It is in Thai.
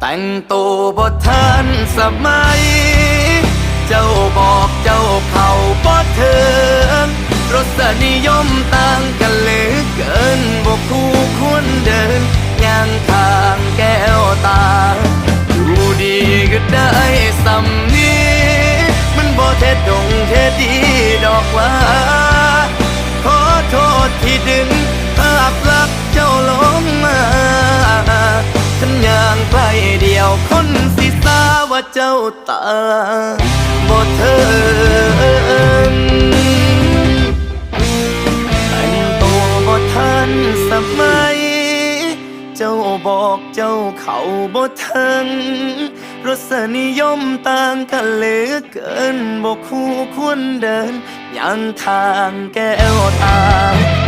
แต่งตัวบ่ทันสมัย เจ้าบอกเจ้าเขาบ่เถิงรสนิยมต่างกันเหลือเกินบ่คู่ควรเดินย่างทางแก้วตา ดูดีก็ได้สำนี้ มันบ่เท็ดดงเท็ดดีดอกว่า ขอโทษที่ดึง ย่างไปเดียวคนสิทราว่าเจ้าตาบ่เทิงแต่งตัวบ่ทันสมัย เจ้าบอกเจ้าเขาบ่ทันรสนิยมต่างกันเหลือเกินบ่คู่ควรเดินยังทางแก้วตา